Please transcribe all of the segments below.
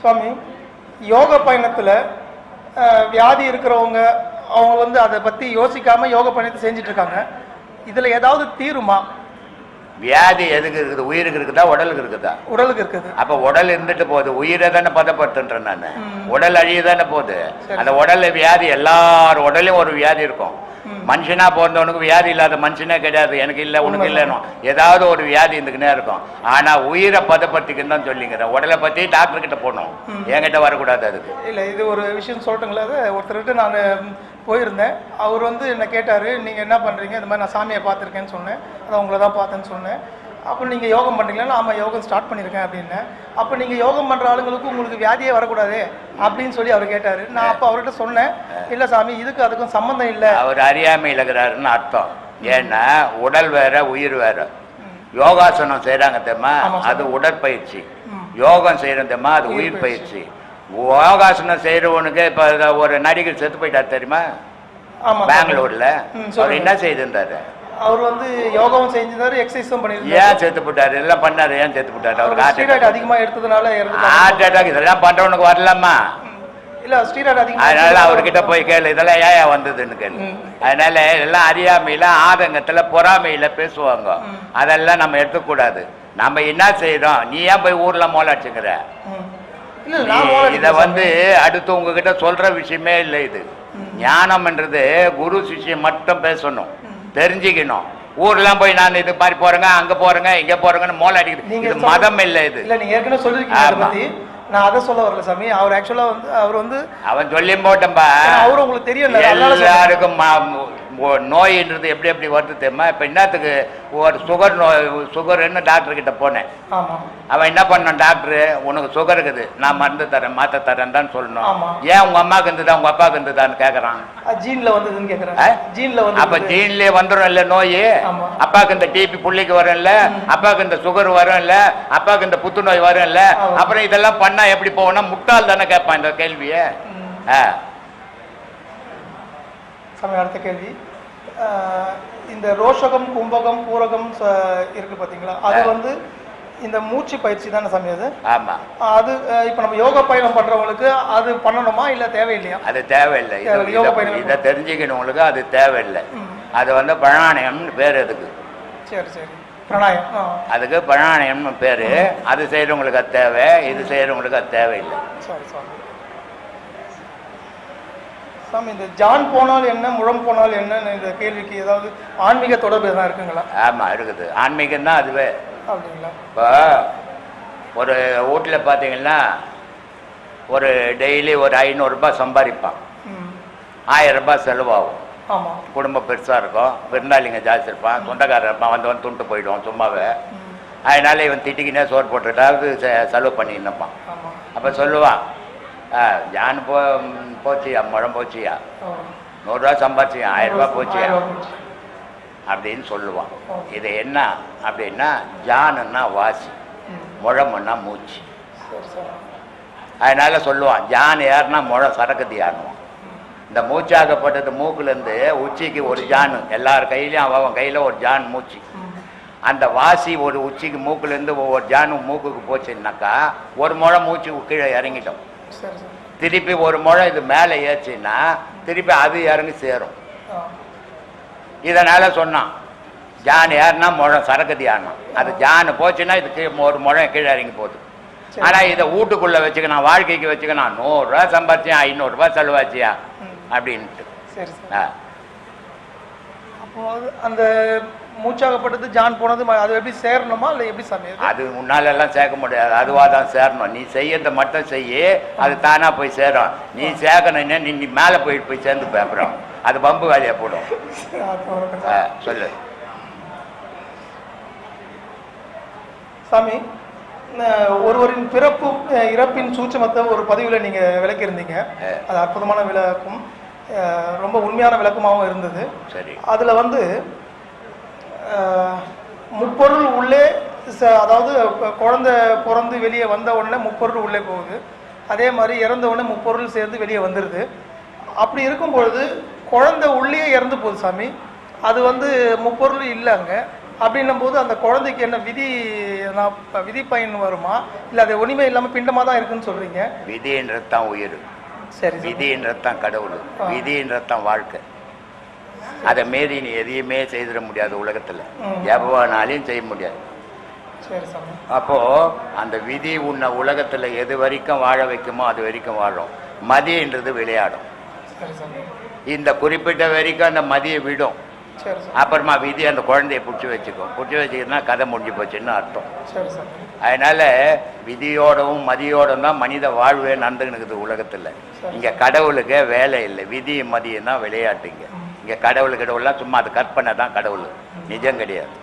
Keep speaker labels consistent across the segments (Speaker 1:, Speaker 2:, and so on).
Speaker 1: சுவாமி
Speaker 2: யோக பயணத்தில் வியாதி இருக்கிறவங்க அவங்க வந்து அதை பற்றி யோசிக்காமல் யோக பயணத்தை செஞ்சுட்டு இருக்காங்க இதில் ஏதாவது தீருமா?
Speaker 3: வியாதி எதுக்கு இருக்குது? உயிருக்கு இருக்குதா உடலுக்கு இருக்குதா?
Speaker 2: உடலுக்கு இருக்குது.
Speaker 3: அப்ப உடல் இருந்துட்டு போகுது. உயிரை தானே பதப்படுத்துன்றேன் நான். உடல் அழிய தானே போகுது. அந்த உடல்ல வியாதி எல்லார் உடலையும் ஒரு வியாதி இருக்கும். மனுஷனா பிறந்தவனுக்கு வியாதி இல்லாத மனுஷனே கிடையாது. எனக்கு இல்லை உனக்கு இல்லைன்னு ஏதாவது ஒரு வியாதி இருந்துக்கினே இருக்கும். ஆனா உயிரை பதப்படுத்திக்கன்னு தான் சொல்லிங்கிறேன். உடலை பத்தி டாக்டர் கிட்ட போகணும் என்கிட்ட வரக்கூடாது அதுக்கு.
Speaker 2: இல்லை இது ஒரு விஷயம் சொல்லட்டுங்களா அது ஒருத்தர்கிட்ட நான் போயிருந்தேன். அவர் வந்து என்னை கேட்டார் நீங்கள் என்ன பண்ணுறீங்க இந்த மாதிரி நான் சாமியை பார்த்துருக்கேன்னு சொன்னேன். அதான் உங்களை தான் பார்த்தேன்னு சொன்னேன். அப்போ நீங்கள் யோகம் பண்ணுறீங்களா ஆமாம் யோகம் ஸ்டார்ட் பண்ணியிருக்கேன் அப்படின்னேன் அப்போ நீங்கள் யோகம் பண்ணுற ஆளுங்களுக்கு உங்களுக்கு வியாதியே வரக்கூடாது அப்படின்னு சொல்லி அவர் கேட்டார். நான் அப்போ அவர்கிட்ட சொன்னேன். இல்லை சாமி இதுக்கு அதுக்கும் சம்மந்தம் இல்லை.
Speaker 3: அவர் அறியாமையில் இருக்கிறாருன்னு அர்த்தம். ஏன்னா உடல் வேற உயிர் வேற. யோகாசனம் செய்கிறாங்க தெரியுமா. அது உடற்பயிற்சி. யோகம் செய்கிறோம் தெரியுமா? அது உயிர் பயிற்சி. யோகாசனம் செய்கிறவனுக்கு இப்போ ஒரு நடிகர் செத்து போயிட்டார் தெரியுமா? பெங்களூர்ல. அவர். என்ன செய்திருந்தாரு?
Speaker 2: அவர் வந்து யோகாவும் செஞ்சிருந்தாரு எக்ஸசைஸும் பண்ணியிருந்தாரு.
Speaker 3: ஏன் செத்து போட்டாரு? எல்லாம் பண்ணாரு ஏன் செத்து போட்டாரு? அவருக்கு ஹார்ட் அட்டாக்
Speaker 2: அதிகமாக எடுத்ததுனால
Speaker 3: ஹார்ட் அட்டாக் இதெல்லாம் பண்றவனுக்கு வரலாமா
Speaker 2: இல்லை ஸ்டீராய்டு அதிகமாக
Speaker 3: அதனால அவர்கிட்ட போய் கேளு இதெல்லாம் ஏன் வந்ததுன்னு கேளு. அதனால எல்லாம் அறியாமையில ஆதங்கத்துல பொறாமையில பேசுவாங்க. அதெல்லாம் நம்ம எடுத்துக்கூடாது. நம்ம என்ன செய்யறோம் நீ ஏன் போய் ஊர்ல மோலாச்சுங்கிற இத வந்து அடுத்து உங்ககிட்ட சொல்ற விஷயமே இல்லை இது. ஞானம்ன்றது குரு சிஷ்யம் மட்டும் பேசணும். தெரிஞ்சுக்கணும். ஊர்லாம் போய் நான் இது மாதிரி போறேங்க அங்க போறேங்க இங்க போறேங்கன்னு மோள அடிக்குது.
Speaker 2: நீங்க
Speaker 3: இது மதம் இல்லை இது.
Speaker 2: இல்ல நீங்க ஏற்கனவே சொல்லிருக்கீங்க அதை. பத்தி. நான் அதை சொல்ல வரல சாமி. அவர் ஆக்சுவலா வந்து அவர் வந்து
Speaker 3: அவன் சொல்லி போட்டம்பா
Speaker 2: அவரு உங்களுக்கு தெரியும்.
Speaker 3: எல்லாருக்கும் நோயின்றது எப்படி எப்படி வருது தெரியுமா? இப்ப என்னத்துக்கு ஒரு சுகர் நோய் சுகர்னு டாக்டர் கிட்ட போனேன். அவன் என்ன பண்ணான் டாக்டர்? உனக்கு சுகர் இருக்குது. நான் மருந்து தரேன் மாத்த தரேன் தான் சொல்லணும். ஏன் உங்க அம்மாக்கு இருந்ததா உங்க அப்பாவுக்கு இருந்ததான்னு கேக்குறான்.
Speaker 2: ஜீன்ல வந்ததுன்னு
Speaker 3: ஆ?
Speaker 2: கேக்குறேன் ஜீன்ல வந்து
Speaker 3: அப்ப ஜீன்லயே வந்துடும் இல்ல நோய். அப்பாவுக்கு இந்த டிபி புள்ளிக்கு வரும்ல அப்பாவுக்கு இந்த சுகர் வரும்ல அப்பாவுக்கு இந்த புத்துநோய் வரும்ல
Speaker 2: ஆமா.
Speaker 3: அப்புறம் இதெல்லாம் பண்ணா எப்படி போகணும் முட்டாள் தானே கேட்பான் இந்த கேள்வியை. ஆ.
Speaker 2: சாமி அடுத்த கேள்வி. இந்த ரோஷகம் கும்பகம் பூரகம் இருக்கு பாத்தீங்களா? அது வந்து இந்த மூச்சு பயிற்சி தானே சாமி அது?
Speaker 3: ஆமா.
Speaker 2: அது இப்ப நம்ம யோகா பயணம் பண்றவங்களுக்கு அது பண்ணணுமா இல்ல தேவையில்லையா?
Speaker 3: அது தேவையில்லை.
Speaker 2: யோகா
Speaker 3: இதை-
Speaker 2: பயிற்சி
Speaker 3: இதை தெரிஞ்சுக்கணுங்களுக்கு அது தேவையில்லை. அது வந்து பிராணாயம்னு பேர் அதுக்கு.
Speaker 2: சரி சரி. பிராணாயம்.
Speaker 3: அதுக்கு பிராணாயம்னு பேர். அது செய்கிறவங்களுக்கு அது தேவை இது செய்கிறவங்களுக்கு அது தேவையில்லை.
Speaker 2: சரி சாமி சாமி இந்த ஜான் போனால் என்ன முழம் போனால் என்னன்னு இந்த கேள்விக்கு ஏதாவது ஆன்மீக தொடர்பு எதனா இருக்குங்களா?
Speaker 3: ஆமாம் இருக்குது. ஆன்மீகம் தான் அதுவே.
Speaker 2: அப்படிங்களா?
Speaker 3: இப்போ ஒரு வீட்டில் பார்த்தீங்கன்னா ஒரு டெய்லி ஒரு ஐநூறுரூபா சம்பாதிப்பான். ரூபாய் செலவாகும்.
Speaker 2: ஆமா.
Speaker 3: குடும்பம் பெருசாக இருக்கும். விருந்தாளிங்க ஜாஸ்தி இருப்பான். சொந்தக்காரர் இருப்பான். வந்து வந்து துண்டு போயிடுவான் சும்மாவே. அதனால இவன் திட்டிக்கினே சோறு போட்டுட்டாவது செலவு
Speaker 2: ஆமா.
Speaker 3: அப்போ சொல்லுவான் ஆ ஜான் போ போச்சியா முழம் போச்சியா. நூறுரூவா சம்பாதிச்சியா ஆயிரம் ரூபாய் போச்சியா. அப்படின்னு சொல்லுவான். இது என்ன அப்படின்னா ஜானுன்னா வாசி முழமுன்னா மூச்சு. அதனால சொல்லுவான் ஜான் ஏறினா முழம் சரக்கத்தி ஏறணும் இந்த மூச்சாகப்பட்டது மூக்குலேருந்து உச்சிக்கு ஒரு ஜான் எல்லார் கையிலையும் அவன் கையில் ஒரு ஜான் மூச்சு. அந்த வாசி ஒரு உச்சிக்கு மூக்குலேருந்து ஒவ்வொரு ஜானும் மூக்குக்கு போச்சுன்னாக்கா ஒரு முழம் மூச்சு கீழே இறங்கிட்டோம் திருப்பி ஒரு முழம் இது மேலே ஏச்சுன்னா திருப்பி அது இறங்கி சேரும். இதனால சொன்னான் ஜான் ஏறினா முழம் சரக்கதி ஆடணும் அது ஜான் போச்சுன்னா இது கீழே ஒரு முழம் கீழே இறங்கி போகுது.
Speaker 2: சரி.
Speaker 3: ஆனா இதை வீட்டுக்குள்ள வச்சுக்கணும் வாழ்க்கைக்கு வச்சுக்கணும். நூறுரூவா சம்பாதிச்சேன் ஐநூறுரூவா செலவாச்சியா. அப்படின்ட்டு.
Speaker 2: சரி
Speaker 3: ஆ.
Speaker 2: அப்போ அந்த மூச்சாகப்பட்டது ஜான் போனது அது எப்படி சேரணுமா இல்லை எப்படி சாமி அது?
Speaker 3: அது முன்னால எல்லாம் சேர்க்க முடியாது. அதுவா தான் சேரணும். நீ செய்யறத மட்டும் செய்யி அது தானா போய் சேரும். நீ சேர்க்கணும்னா நீ நீ மேலே போய் போய் சேர்ந்து அப்புறம் அது பம்பு வேலையா போடும். சொல்லு.
Speaker 2: சாமி ஒருவரின் பிறப்பு இறப்பின் சூட்சமத்தை ஒரு பதிவில் நீங்கள் விளக்கியிருந்தீங்க. அது அற்புதமான விளக்கம். ரொம்ப உண்மையான விளக்கமாகவும் இருந்தது.
Speaker 3: சரி.
Speaker 2: அதில் வந்து முப்பொருள் உள்ளே ச- அதாவது குழந்தை பிறந்து வெளியே வந்த உடனே முப்பொருள் உள்ளே போகுது. அதே மாதிரி இறந்த உடனே முப்பொருள் சேர்ந்து வெளியே வந்துடுது அப்படி இருக்கும் பொழுது குழந்தை உள்ளே இறந்து போகுது சாமி. அது வந்து முப்பொருள் இல்லைங்க அப்படின்னும் போது அந்த குழந்தைக்கு என்ன விதி நான் விதி பயன் வருமா? இல்லை அது ஒன்றுமே இல்லாமல் பிண்டமாக தான் இருக்குன்னு சொல்கிறீங்க
Speaker 3: விதின்றது தான் உயிர்.
Speaker 2: சரி.
Speaker 3: விதின்றது தான் கடவுள். விதின்றது தான் வாழ்க்கை. அதை மீறி நீ எதையுமே செய்திட முடியாது உலகத்தில். எவ்வளோனாலையும் செய்ய முடியாது. அப்போ அந்த விதி உன்னை உலகத்தில் எது வரைக்கும் வாழ வைக்குமோ அது வரைக்கும் வாழும் மதின்றது விளையாடும். இந்த குறிப்பிட்ட வரைக்கும் அந்த மதியை விடும். அப்புறமா விதி அந்த குழந்தைய பிடிச்சி வச்சுக்கும். பிடிச்சி வச்சுக்கிட்டுனா கதை முடிஞ்சு போச்சுன்னு அர்த்தம். அதனால விதியோடவும் மதியோடும் தான் மனித வாழ்வே நடந்துக்கிட்டு உலகத்தில். இங்கே கடவுளுக்கு வேலை இல்லை. விதி மதியம் தான் விளையாட்டுங்க. இங்கே கடவுள் கடவுள்லாம் சும்மா அது கற்பனை தான் கடவுள். நிஜம் கிடையாது.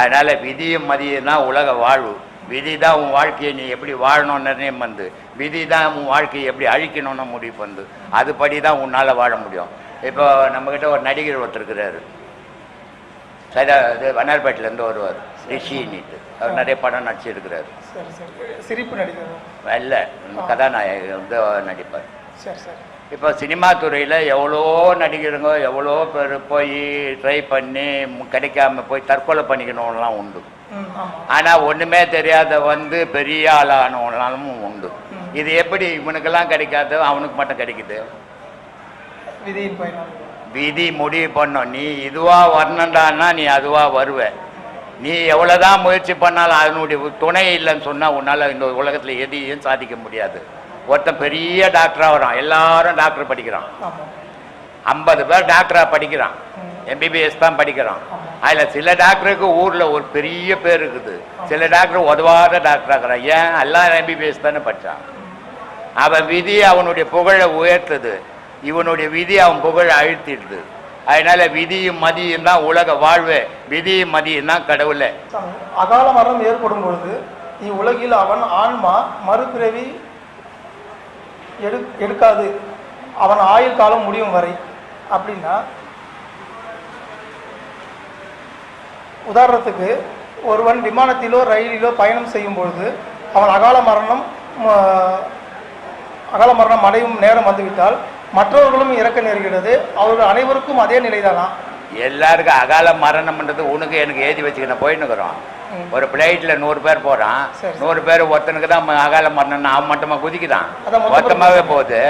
Speaker 3: அதனால விதியும் மதியம் தான் உலக வாழ்வு. விதி தான் உன் வாழ்க்கையை நீ எப்படி வாழணும்னு நிர்ணயம் வந்து விதி தான் உன் வாழ்க்கையை எப்படி அழிக்கணும்னு முடிவு பண்ணு அதுபடி தான் உன்னால் வாழ முடியும். இப்போ நம்மக்கிட்ட ஒரு நடிகர் ஒருத்தர் இருக்கிறாரு. சரி இது வண்ணார்பேட்டிலேருந்து வருவார். ரிஷின்னுட்டு அவர் நிறைய படம் நடிச்சிருக்கிறாரு
Speaker 2: சரி சரி. சிரிப்பு நடிகர்?
Speaker 3: வெள்ள கதாநாயகர் வந்து நடிப்பார்.
Speaker 2: சரி சரி.
Speaker 3: இப்போ சினிமா துறையில் எவ்வளோ நடிகருங்க எவ்வளோ பேர் போய் ட்ரை பண்ணி கிடைக்காம போய் தற்கொலை பண்ணிக்கணும்லாம் உண்டு. ஆனால் ஒன்றுமே தெரியாத வந்து பெரிய ஆளானவங்களாலும் உண்டு. இது எப்படி இவனுக்கெல்லாம் கிடைக்காது அவனுக்கு மட்டும் கிடைக்குது? விதி முடிவு பண்ணும். நீ இதுவா வரணுண்டான்னா நீ அதுவா வருவ. நீ எவ்வளோதான் முயற்சி பண்ணாலும் அதனுடைய துணை இல்லைன்னு சொன்னால் உன்னால் இந்த உலகத்தில் எதையும் சாதிக்க முடியாது. ஒருத்தன் பெரிய டாக்டராக வரான். எல்லாரும் டாக்டர் படிக்கிறான். ஐம்பது பேர் டாக்டராக படிக்கிறான். எம்பிபிஎஸ் தான் படிக்கிறான். அதில் சில டாக்டருக்கு ஊரில் ஒரு பெரிய பேர் இருக்குது. சில டாக்டர் உதவாத டாக்டராக இருக்கிறான். ஏன்? எல்லாம் எம்பிபிஎஸ் தானே படித்தான் அவன் விதி அவனுடைய புகழை உயர்த்துது. இவனுடைய விதி அவன் புகழை அழுத்திடுது. அதனால விதியும் மதியும் தான் உலக வாழ்வு. விதியும் மதியும் தான் கடவுளை.
Speaker 2: அகால மரணம் ஏற்படும் பொழுது இவ்வுலகில் அவன் ஆன்மா மறுபிறவி எடு எடுக்காது. அவன் ஆயுள் காலம் முடியும் வரை. அப்படின்னா உதாரணத்துக்கு ஒருவன் விமானத்திலோ ரயிலிலோ பயணம் செய்யும் பொழுது அவன் அகால மரணம் அகால மரணம் அடையும் நேரம் வந்துவிட்டால் மற்றவர்களும் இறக்க நேர்கிறது. அவர்கள் அனைவருக்கும் அதே நிலைதானா?
Speaker 3: எல்லாருக்கும் அகால மரணம்ன்றது உனக்கு எனக்கு எழுதி வச்சுக்கணும் போயின்னுக்குறோம். ஒரு பிளைட்டில் நூறு பேர் போகிறான். நூறு பேர் ஒருத்தனுக்கு தான் அகால மரணம் அவன் மட்டுமா குதிக்குதான். மொத்தமாகவே போகுது.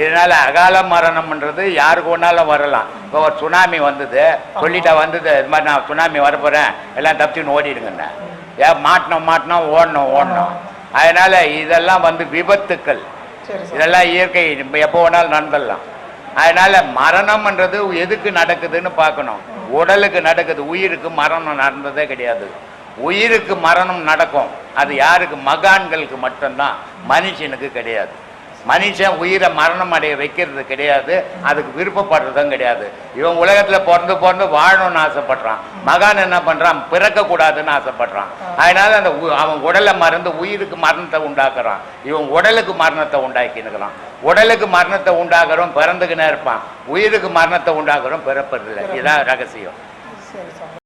Speaker 3: இதனால அகால மரணம்ன்றது யாருக்கு ஒன்றாலும் வரலாம். இப்போ ஒரு சுனாமி வந்தது. சொல்லிட்டா வந்தது இது மாதிரி நான் சுனாமி வரப்போகிறேன் எல்லாம் தப்பிச்சுன்னு ஓடிடுங்கண்ணே. ஏன் மாட்டினோம் மாட்டினோம் ஓடணும் ஓடணும். அதனால இதெல்லாம் வந்து விபத்துக்கள். இதெல்லாம் இயற்கை எப்போ வேணாலும் நடந்துடலாம். அதனால மரணம்ன்றது எதுக்கு நடக்குதுன்னு பார்க்கணும். உடலுக்கு நடக்குது உயிருக்கு மரணம் நடந்ததே கிடையாது. உயிருக்கு மரணம் நடக்கும். அது யாருக்கு? மகான்களுக்கு மட்டும்தான். மனுஷனுக்கு கிடையாது. மனுஷன் உயிரை மரணம் அடைய வைக்கிறது கிடையாது. அதுக்கு விருப்பப்படுறதும் கிடையாது. இவன் உலகத்தில் பிறந்து பிறந்து வாழணும்னு ஆசைப்படுறான். மகான் என்ன பண்றான்? பிறக்கக்கூடாதுன்னு ஆசைப்படுறான். அதனால அந்த உ- அவன் உடலை மறந்து உயிருக்கு மரணத்தை உண்டாக்குறான். இவன் உடலுக்கு மரணத்தை உண்டாக்கினுக்கிறான். உடலுக்கு மரணத்தை உண்டாகிறோம் பிறந்துக்கினே இருப்பான். உயிருக்கு மரணத்தை உண்டாகிறோம் பிறப்பதில்லை. இதுதான் ரகசியம்.